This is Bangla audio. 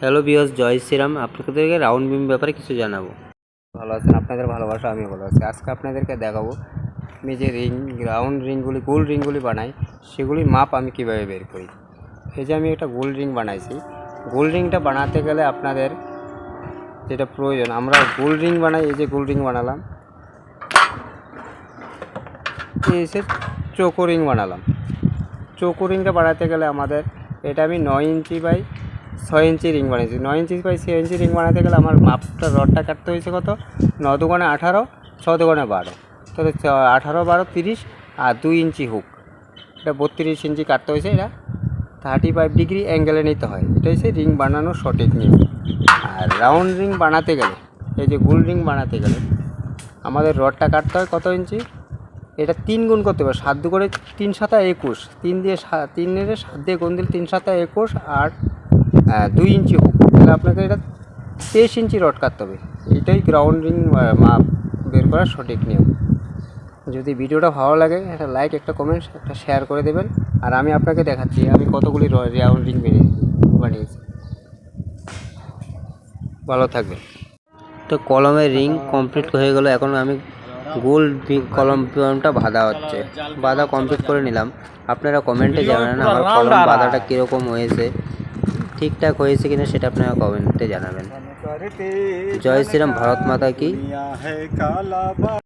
হ্যালো বিয়স জয় শ্রীরাম। আপনাদেরকে রাউন্ড বিম ব্যাপারে কিছু জানাব। ভালো আছেন আপনাদের ভালোবাসা আমি ভালো আছি। আজকে আপনাদেরকে দেখাবো আমি যে রিং, রাউন্ড রিংগুলি, গোল রিংগুলি বানাই সেগুলির মাপ আমি কীভাবে বের করি? এই যে আমি একটা গোল রিং বানাইছি। গোল রিংটা বানাতে গেলে আপনাদের যেটা প্রয়োজন, আমরা গোল রিং বানাই, এই যে গোল রিং বানালাম। এই এসে চৌকো রিং বানালাম। চৌকো রিংটা বানাতে গেলে আমাদের, এটা আমি নয় ইঞ্চি বাই ছয় ইঞ্চি রিং বানিয়েছি। নয় ইঞ্চি বাই ছয় ইঞ্চি রিং বানাতে গেলে আমার মাপটা রডটা কাটতে হয়েছে কত? ন দোকানে আঠারো, ছ দোকানে বারো। তাহলে আঠারো, বারো, তিরিশ আর দুই ইঞ্চি হুক এটা বত্রিশ ইঞ্চি কাটতে হয়েছে এটা। থার্টি ফাইভ ডিগ্রি অ্যাঙ্গেলে নিতে হয়। এটা হচ্ছে রিং বানানোর সঠিক নিয়ম। আর রাউন্ড রিং বানাতে গেলে, এই যে গোল রিং বানাতে গেলে, আমাদের রডটা কাটতে হয় কত ইঞ্চি? এটা তিন গুণ করতে হবে। সাত করে তিন সাতা একুশ। তিন দিয়ে তিন দিয়ে সাত দিয়ে গুণ দিলে তিন সাতা একুশ আর দুই ইঞ্চি হোক। তাহলে আপনাকে এটা তেইশ ইঞ্চি রড কাটতে হবে। এটাই গ্রাউন্ড রিং মাপ বের করার সঠিক নিয়ম। যদি ভিডিওটা ভালো লাগে, একটা লাইক একটা কমেন্ট একটা শেয়ার করে দেবেন। আর আমি আপনাকে দেখাচ্ছি, আমি কতগুলি রাউন্ড রিং বানিয়েছি। ভালো থাকবেন। তো কলমের রিং কমপ্লিট হয়ে গেল। এখন আমি গোল কলম কলমটা বাঁধা হচ্ছে। বাঁধা কমপ্লিট করে নিলাম। আপনারা কমেন্টে জানান আমার কলম বাঁধাটা কীরকম হয়েছে। ঠিকঠাক হয়েছে কিনা সেটা আপনাকে কমেন্টে জানাবেন। জয় শ্রীরাম ভারত মাতা কি?